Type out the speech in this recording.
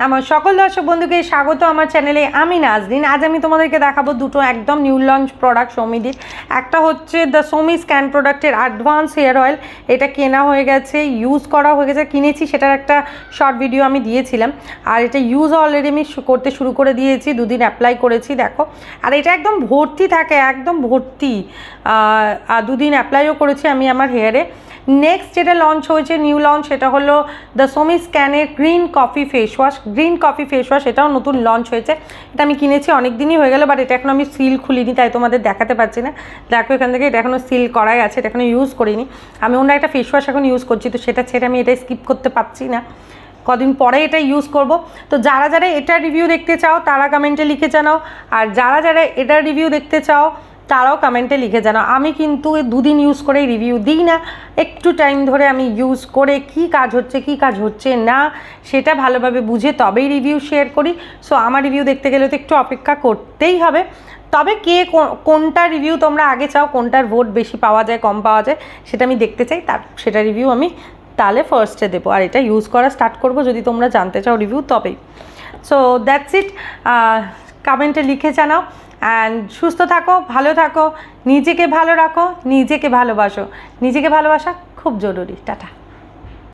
আমার সকল দর্শক বন্ধুকে স্বাগত আমার চ্যানেলে আমি নাজরিন। আজ আমি তোমাদেরকে দেখাবো দুটো একদম নিউ লঞ্চ প্রোডাক্ট সমিদির একটা হচ্ছে দ্য সোমি স্ক্যান প্রোডাক্টের অ্যাডভান্স হেয়ার অয়েল এটা কেনা হয়ে গেছে ইউজ করা হয়ে গেছে। কিনেছি, সেটার একটা শর্ট ভিডিও আমি দিয়েছিলাম। আর এটা ইউজ অলরেডি আমি করতে শুরু করে দিয়েছি, দুদিন অ্যাপ্লাই করেছি, দেখো। আর এটা একদম ভর্তি থাকে, একদম ভর্তি। আর দুদিন অ্যাপ্লাইও করেছি আমি আমার হেয়ারে নেক্সট যেটা লঞ্চ হয়েছে নিউ লঞ্চ সেটা হলো the Somy স্ক্যানের green coffee face wash green coffee face wash, এটাও নতুন লঞ্চ হয়েছে। এটা আমি কিনেছি অনেক দিনই হয়ে গেল বাট এটা এখন আমি সিল খুলিনি, তাই তোমাদের দেখাতে পারছি না। দেখো এখান থেকে এটা এখনও সিল করাই আছে এটা এখনও ইউজ করিনি। আমি অন্য একটা ফেস ওয়াশ এখন ইউজ করছি, তো সেটা ছেড়ে আমি এটা স্কিপ করতে পারছি না। কদিন পরে এটা ইউজ করব। তো যারা যারা এটা রিভিউ দেখতে চাও, তারা কমেন্টে লিখে জানাও। আর যারা যারা এটার রিভিউ দেখতে চাও তারাও কমেন্টে লিখে জানাও আমি কিন্তু দুদিন ইউজ করে রিভিউ দিই না। একটু টাইম ধরে আমি ইউজ করে কি কাজ হচ্ছে, কি কাজ হচ্ছে না, সেটা ভালোভাবে বুঝে তবেই রিভিউ শেয়ার করি। সো আমার রিভিউ দেখতে গেলে তো একটু অপেক্ষা করতেই হবে। তবে কো- কোনটা রিভিউ তোমরা আগে চাও, কোনটার ভোট বেশি পাওয়া যায়, কম পাওয়া যায়, সেটা আমি দেখতে চাই। তার, সেটা রিভিউ আমি তাহলে ফার্স্টে দেবো। আর এটা ইউজ করা স্টার্ট করব, যদি তোমরা জানতে চাও রিভিউ তবেই। সো দ্যাটস ইট কমেন্টে লিখে জানাও। অ্যান্ড সুস্থ থাকো, ভালো থাকো, নিজেকে ভালো রাখো, নিজেকে ভালোবাসো। নিজেকে ভালোবাসা খুব জরুরি। টাটা।